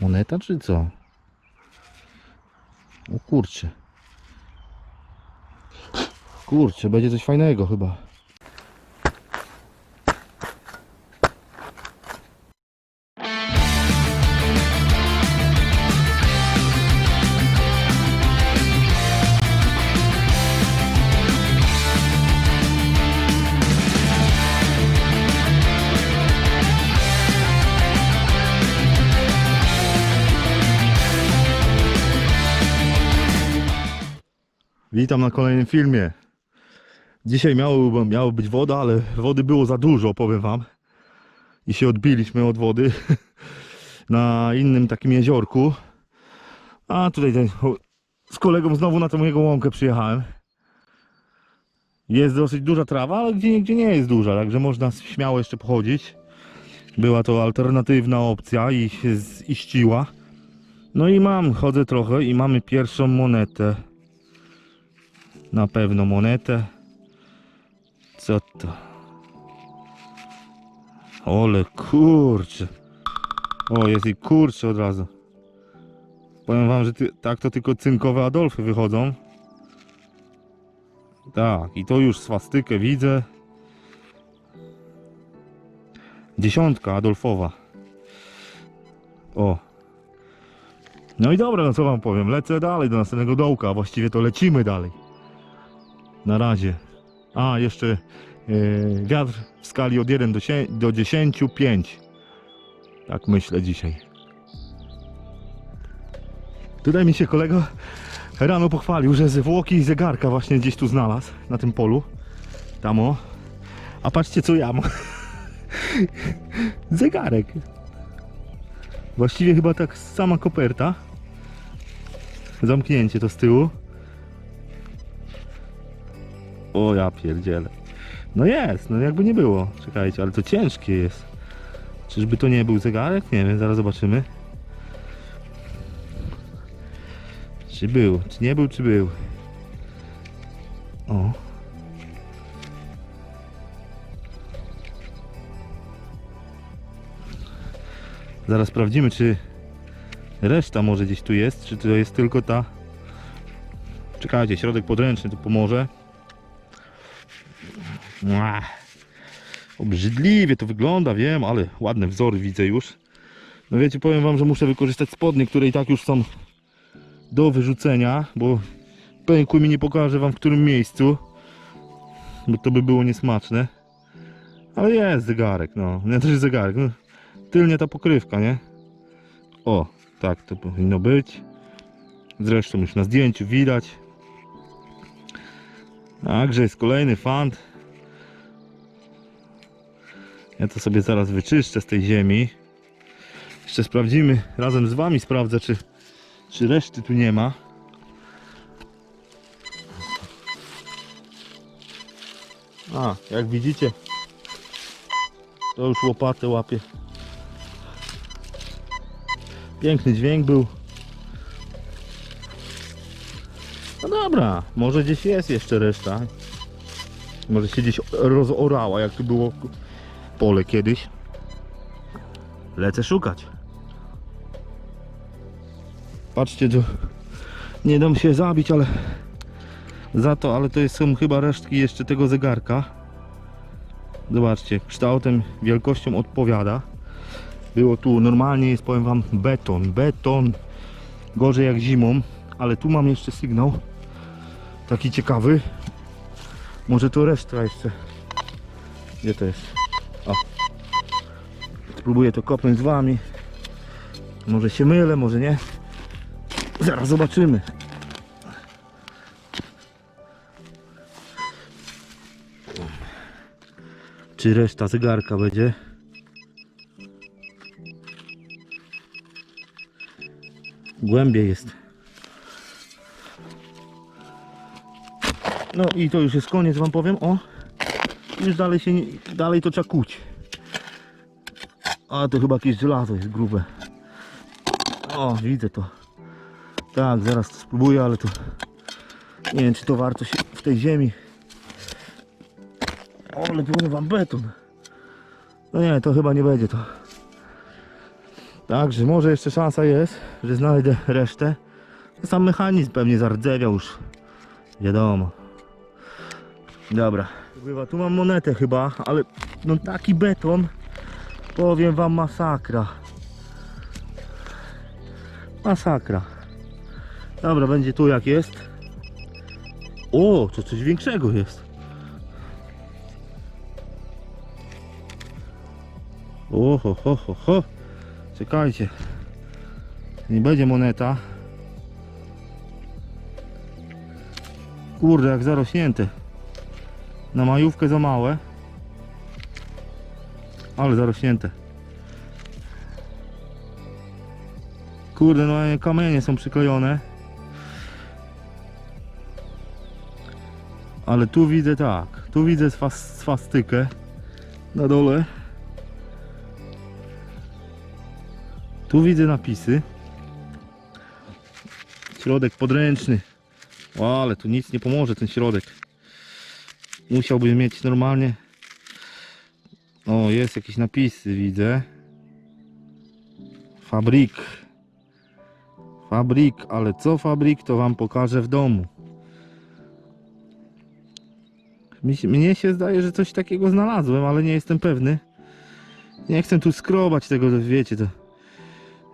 Moneta czy co? O kurczę. Kurczę, będzie coś fajnego chyba. Witam na kolejnym filmie. Dzisiaj miało, miało być woda, ale wody było za dużo, powiem wam. I się odbiliśmy od wody na innym takim jeziorku. A tutaj ten, z kolegą znowu na tą jego łąkę przyjechałem. Jest dosyć duża trawa, ale gdzie gdzie nie jest duża, także można śmiało jeszcze pochodzić. Była to alternatywna opcja i się ziściła. No i mam, chodzę trochę i mamy pierwszą monetę na pewno monetę. Co to? Ole kurcze. O, jest i kurcze od razu. Powiem wam, że ty, tak to tylko cynkowe Adolfy wychodzą. Tak, i to już swastykę widzę. Dziesiątka Adolfowa. O. No i dobra, no co wam powiem. Lecę dalej do następnego dołka, a właściwie to lecimy dalej. Na razie. A, jeszcze e, wiatr w skali od 1 do, do 10, 5. Tak myślę dzisiaj. Tutaj mi się kolega rano pochwalił, że zwłoki i zegarka właśnie gdzieś tu znalazł, na tym polu. Tam o. A patrzcie co ja mam. Zegarek. Właściwie chyba tak sama koperta. Zamknięcie to z tyłu. O ja pierdzielę. No jest, no jakby nie było. Czekajcie, ale to ciężkie jest. Czyżby to nie był zegarek? Nie wiem, zaraz zobaczymy. Czy był, czy nie był, czy był. O. Zaraz sprawdzimy, czy reszta może gdzieś tu jest, czy to jest tylko ta. Czekajcie, środek podręczny tu pomoże. Ach, obrzydliwie to wygląda, wiem, ale ładne wzory widzę już. No wiecie, powiem wam, że muszę wykorzystać spodnie, które i tak już są do wyrzucenia, bo pękły mi nie pokażę wam w którym miejscu, bo to by było niesmaczne. Ale jest zegarek, no, nie to jest zegarek, no, tylnie ta pokrywka, nie? O, tak to powinno być. Zresztą już na zdjęciu widać. Także jest kolejny fant. Ja to sobie zaraz wyczyszczę z tej ziemi. Jeszcze sprawdzimy, razem z wami sprawdzę, czy, czy reszty tu nie ma. A, jak widzicie, to już łopatę łapie. Piękny dźwięk był. No dobra, może gdzieś jest jeszcze reszta. Może się gdzieś rozorała, jak tu było pole kiedyś. Lecę szukać. Patrzcie, tu nie dam się zabić, ale za to, ale to jest, są chyba resztki jeszcze tego zegarka. Zobaczcie, kształtem, wielkością odpowiada. Było tu, normalnie jest, powiem wam, beton, beton. Gorzej jak zimą, ale tu mam jeszcze sygnał. Taki ciekawy. Może to reszta jeszcze. Gdzie to jest? O. Spróbuję to kopnąć z wami. Może się mylę, może nie. Zaraz zobaczymy. Czy reszta zegarka będzie? Głębiej jest. No i to już jest koniec wam powiem. O! Już dalej się nie, dalej to trzeba kuć. A to chyba jakieś żelazo jest grube. O, widzę to. Tak, zaraz to spróbuję, ale to nie wiem czy to warto się w tej ziemi. O, ale powiem wam beton. No nie, to chyba nie będzie to. Także może jeszcze szansa jest, że znajdę resztę. Sam mechanizm pewnie zardzewiał już. Wiadomo. Dobra. Tu mam monetę chyba, ale no taki beton. Powiem wam masakra. Masakra. Dobra, będzie tu jak jest. O, to coś większego jest. O, ho, ho, ho, ho. Czekajcie. Nie będzie moneta. Kurde, jak zarośnięte. Na majówkę za małe. Ale zarośnięte. Kurde, no kamienie są przyklejone. Ale tu widzę tak. Tu widzę swas- swastykę. Na dole. Tu widzę napisy. Środek podręczny. O, ale tu nic nie pomoże ten środek. Musiałbym mieć normalnie. O, jest jakieś napisy, widzę. Fabrik. Fabrik, ale co fabrik, to wam pokażę w domu. Mnie się zdaje, że coś takiego znalazłem, ale nie jestem pewny. Nie chcę tu skrobać tego, wiecie, to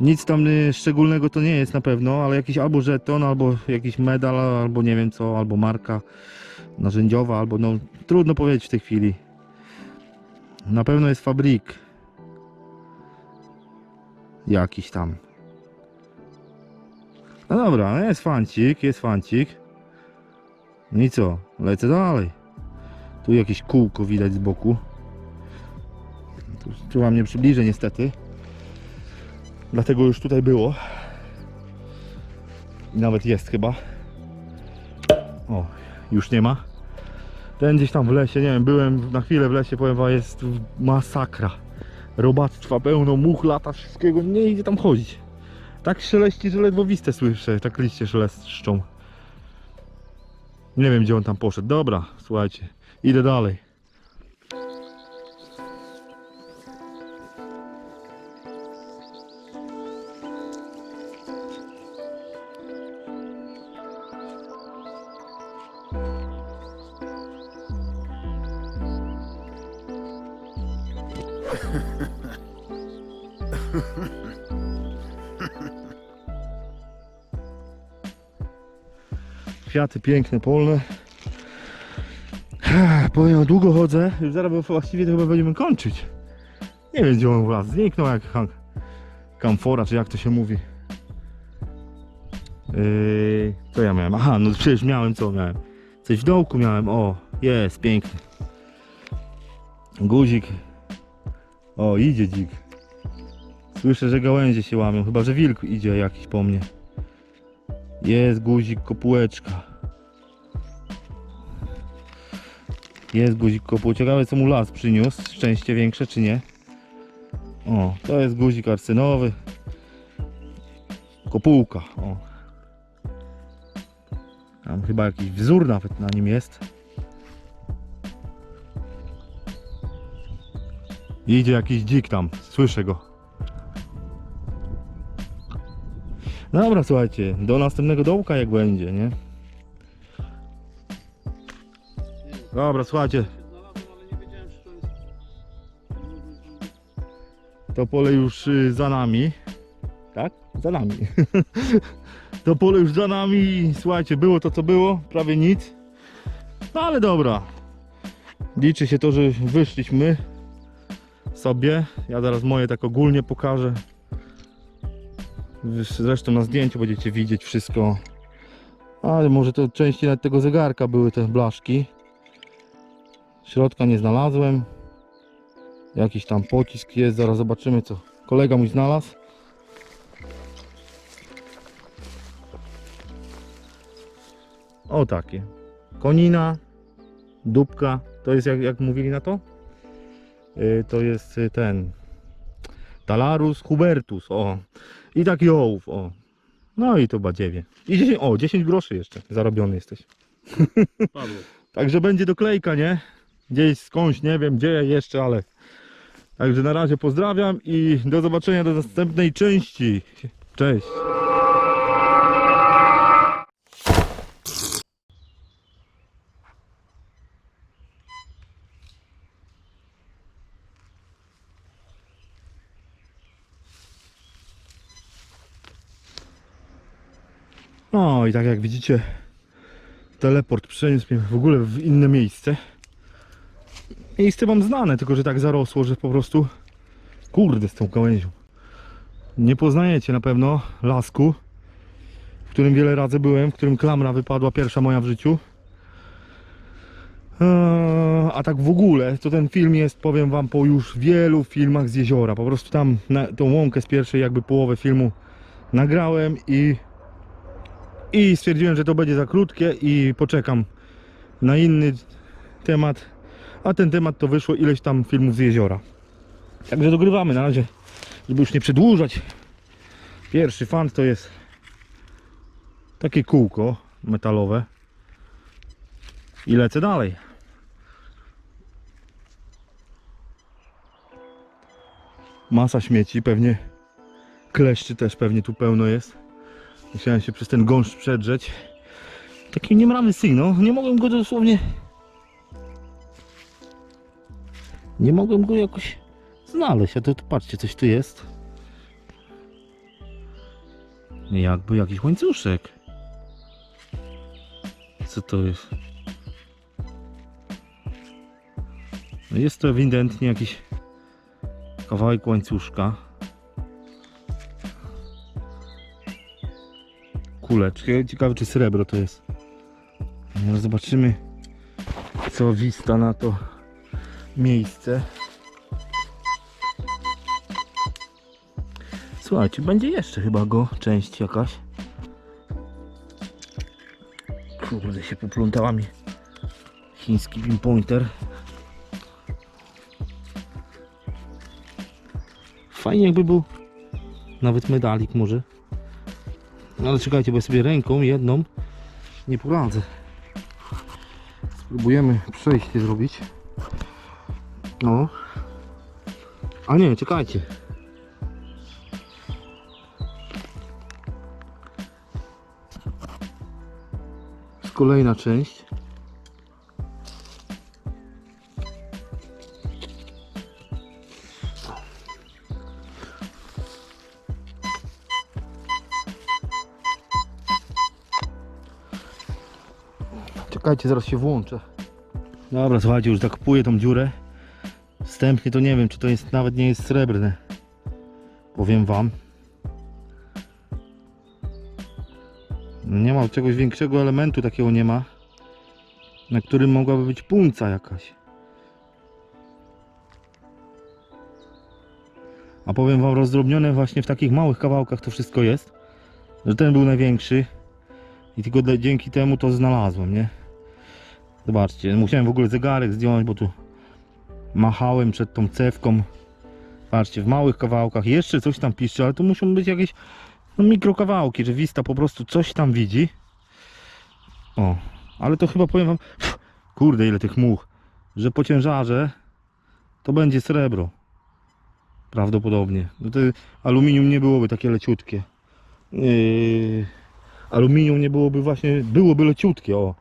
nic tam y, szczególnego to nie jest na pewno, ale jakiś albo żeton, albo jakiś medal, albo nie wiem co, albo marka narzędziowa, albo no trudno powiedzieć w tej chwili. Na pewno jest fabrik. Jakiś tam. No dobra, jest fancik, jest fancik. No i co? Lecę dalej. Tu jakieś kółko widać z boku. Tu, tu wam nie niestety. Dlatego już tutaj było. I nawet jest chyba. O, już nie ma. Ten gdzieś tam w lesie, nie wiem, byłem na chwilę w lesie, powiem wam, jest masakra. Robactwa pełno, much, lata, wszystkiego, nie idzie tam chodzić. Tak szeleści, że ledwo wistę słyszę, tak liście szeleszczą. Nie wiem, gdzie on tam poszedł. Dobra, słuchajcie, idę dalej. Kwiaty piękne, polne. Powiem, długo chodzę. Już zaraz właściwie to chyba będziemy kończyć. Nie wiem, gdzie on wlazł. Zniknął jak kamfora, czy jak to się mówi. Yy, co ja miałem? Aha, no przecież miałem co miałem. Coś w dołku miałem. O, jest, piękny. Guzik. O, idzie dzik. Słyszę, że gałęzie się łamią. Chyba, że wilk idzie jakiś po mnie. Jest guzik, kopułeczka. Jest guzik, kopuł. Ciekawe co mu las przyniósł. Szczęście większe czy nie? O, to jest guzik arsynowy. Kopułka. O. Tam chyba jakiś wzór nawet na nim jest. Idzie jakiś dzik tam. Słyszę go. Dobra, słuchajcie, do następnego dołka jak będzie, nie? Dobra, słuchajcie, to pole już y, za nami. Tak? Za nami. to pole już za nami. Słuchajcie, było to co było, prawie nic. No ale dobra. Liczy się to, że wyszliśmy sobie. Ja zaraz moje tak ogólnie pokażę. Zresztą na zdjęciu będziecie widzieć wszystko. Ale może to części nawet tego zegarka były te blaszki. Środka nie znalazłem. Jakiś tam pocisk jest, zaraz zobaczymy co kolega mój znalazł. O takie. Konina, dupka, to jest jak, jak mówili na to? Yy, to jest y, ten Talarus hubertus, o. I taki ołów, o. No i to badziewie. I 10, o, 10 groszy jeszcze, zarobiony jesteś. Padło. Także będzie doklejka, nie? Gdzieś skądś, nie wiem gdzie jeszcze, ale Także na razie pozdrawiam i do zobaczenia do następnej części. Cześć. No i tak jak widzicie, teleport przeniósł mnie w ogóle w inne miejsce. Miejsce mam znane, tylko że tak zarosło, że po prostu kurde z tą gałęzią. Nie poznajecie na pewno lasku, w którym wiele razy byłem, w którym klamra wypadła pierwsza moja w życiu. Eee, A tak w ogóle, to ten film jest, powiem wam, po już wielu filmach z jeziora. Po prostu tam na, tą łąkę z pierwszej jakby połowę filmu nagrałem i i stwierdziłem, że to będzie za krótkie i poczekam na inny temat. A ten temat to wyszło ileś tam filmów z jeziora. Także dogrywamy na razie, żeby już nie przedłużać. Pierwszy fan to jest takie kółko metalowe. I lecę dalej. Masa śmieci, pewnie kleszczy też pewnie tu pełno jest. Musiałem się przez ten gąszcz przedrzeć. Taki niemrawy sygnał. Nie mogłem go dosłownie. Nie mogłem go jakoś znaleźć. A to, to patrzcie, coś tu jest. Jakby jakiś łańcuszek. Co to jest? No jest to ewidentnie jakiś kawałek łańcuszka. Kuleczkę. Ciekawe czy srebro to jest. Zobaczymy co wista na to miejsce. Słuchajcie, będzie jeszcze chyba go część jakaś. Kurde się poplątała mi chiński pinpointer. Fajnie jakby był nawet medalik może. No ale czekajcie, bo ja sobie ręką jedną nie poradzę. Spróbujemy przejście zrobić. No. A nie, czekajcie. Kolejna część. Czekajcie, zaraz się włączę. Dobra, słuchajcie, już zakupuję tą dziurę. Wstępnie to nie wiem, czy to jest nawet nie jest srebrne. Powiem wam. Nie ma czegoś większego elementu takiego nie ma. Na którym mogłaby być punca jakaś. A powiem wam, rozdrobnione właśnie w takich małych kawałkach to wszystko jest. Że ten był największy. I tylko dzięki temu to znalazłem, nie? Zobaczcie, musiałem w ogóle zegarek zdjąć, bo tu machałem przed tą cewką. Patrzcie, w małych kawałkach jeszcze coś tam piszczy, ale to muszą być jakieś no, mikrokawałki, że Wista po prostu coś tam widzi. O, ale to chyba powiem wam, kurde ile tych much, że po ciężarze to będzie srebro. Prawdopodobnie. No to aluminium nie byłoby takie leciutkie. Yy, aluminium nie byłoby właśnie, byłoby leciutkie, o.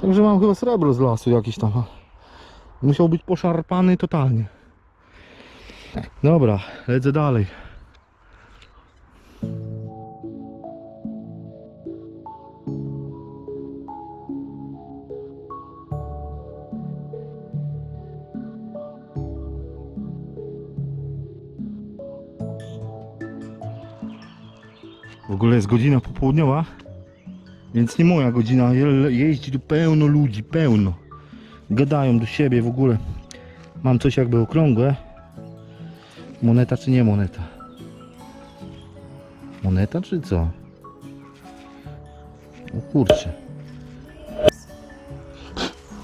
Także mam chyba srebro z lasu jakiś tam. Musiał być poszarpany totalnie. Dobra, lecę dalej. W ogóle jest godzina popołudniowa. Więc nie moja godzina, Je- jeździ tu pełno ludzi, pełno. Gadają do siebie w ogóle. Mam coś jakby okrągłe. Moneta czy nie moneta? Moneta czy co? O kurczę.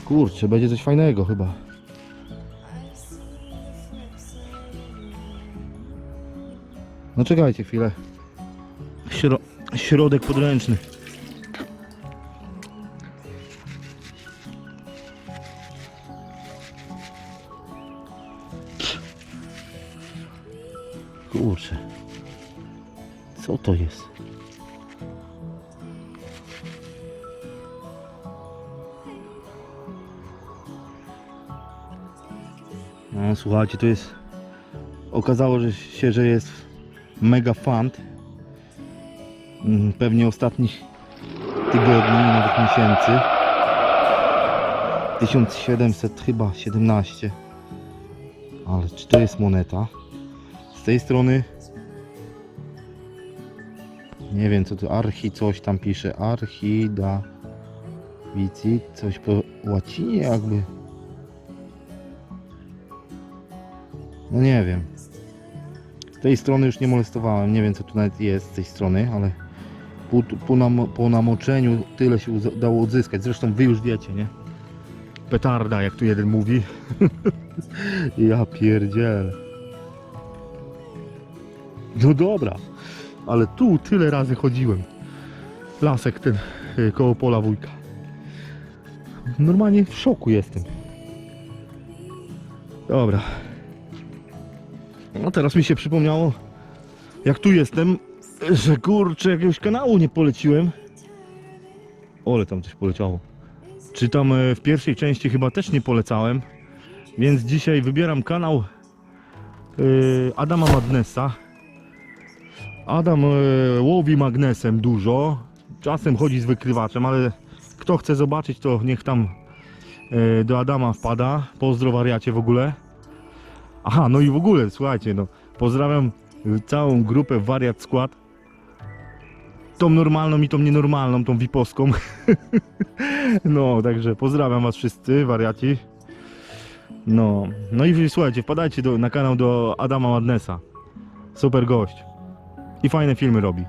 Kurczę, będzie coś fajnego chyba. No czekajcie chwilę. Śro środek podręczny. Kurczę. Co to jest? No słuchajcie, to jest... Okazało się, że jest mega fund. Mm, Pewnie ostatnich tygodni, nawet miesięcy. 1700 chyba 17. Ale czy to jest moneta? Z tej strony nie wiem co tu archi coś tam pisze. Archida Vicit, coś po łacinie jakby. No nie wiem. Z tej strony już nie molestowałem. Nie wiem co tu nawet jest z tej strony, ale po, po, nam, po namoczeniu tyle się uza- dało odzyskać. Zresztą wy już wiecie, nie? Petarda, jak tu jeden mówi. ja pierdzielę. No dobra, ale tu tyle razy chodziłem. Lasek ten y, koło pola wujka. Normalnie w szoku jestem. Dobra. No teraz mi się przypomniało, jak tu jestem, że kurczę, jakiegoś kanału nie poleciłem. Ole, tam coś poleciało. Czy tam e, w pierwszej części chyba też nie polecałem. Więc dzisiaj wybieram kanał y, Adama Magnesa. Adam e, łowi magnesem dużo. Czasem chodzi z wykrywaczem, ale kto chce zobaczyć, to niech tam e, do Adama wpada. Pozdro wariacie w ogóle. Aha, no i w ogóle, słuchajcie, no pozdrawiam całą grupę Wariat Skład. Tą normalną i tą nienormalną, tą wiposką. no, także pozdrawiam was wszyscy, wariaci. No, no i słuchajcie, wpadajcie do, na kanał do Adama Madnessa. Super gość. I fajne filmy robi.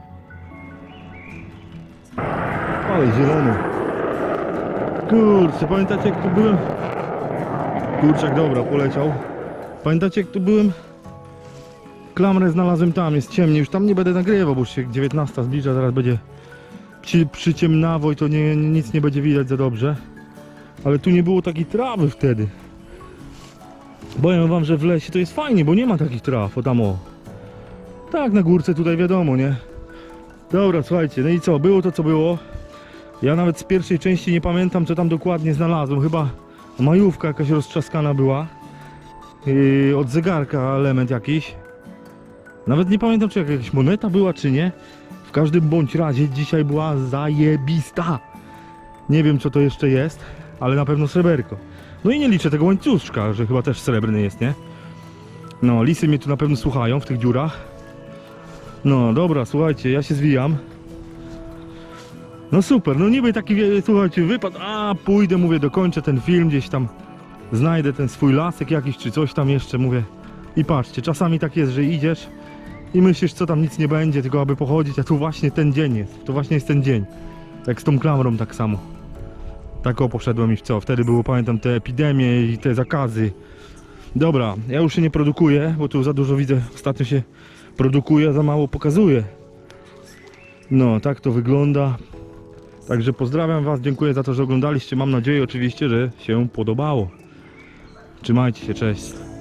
Ale zielono. Kurczę, pamiętacie jak tu byłem? Kurczak, dobra, poleciał. Pamiętacie jak tu byłem? Klamrę znalazłem tam, jest ciemnie, już tam nie będę nagrywał, bo już się 19 zbliża, zaraz będzie przy, przyciemnawo i to nie, nic nie będzie widać za dobrze. Ale tu nie było takiej trawy wtedy. Powiem wam, że w lesie to jest fajnie, bo nie ma takich traw, o tam o. Tak, na górce tutaj wiadomo, nie? Dobra, słuchajcie, no i co, było to co było. Ja nawet z pierwszej części nie pamiętam co tam dokładnie znalazłem, chyba majówka jakaś roztrzaskana była. Yy, od zegarka element jakiś. Nawet nie pamiętam czy jakaś moneta była czy nie. W każdym bądź razie dzisiaj była zajebista. Nie wiem co to jeszcze jest, ale na pewno sreberko. No i nie liczę tego łańcuszka, że chyba też srebrny jest, nie? No, lisy mnie tu na pewno słuchają w tych dziurach. No, dobra, słuchajcie, ja się zwijam. No super, no niby taki, słuchajcie, wypad, a pójdę, mówię, dokończę ten film, gdzieś tam znajdę ten swój lasek jakiś, czy coś tam jeszcze, mówię. I patrzcie, czasami tak jest, że idziesz i myślisz, co tam nic nie będzie, tylko aby pochodzić, a tu właśnie ten dzień jest, to właśnie jest ten dzień. Jak z tą klamrą tak samo. Tak o poszedłem i w co, wtedy było, pamiętam, te epidemie i te zakazy. Dobra, ja już się nie produkuję, bo tu za dużo widzę, ostatnio się produkuje, za mało pokazuje. No, tak to wygląda. Także pozdrawiam Was, dziękuję za to, że oglądaliście. Mam nadzieję oczywiście, że się podobało. Trzymajcie się, cześć.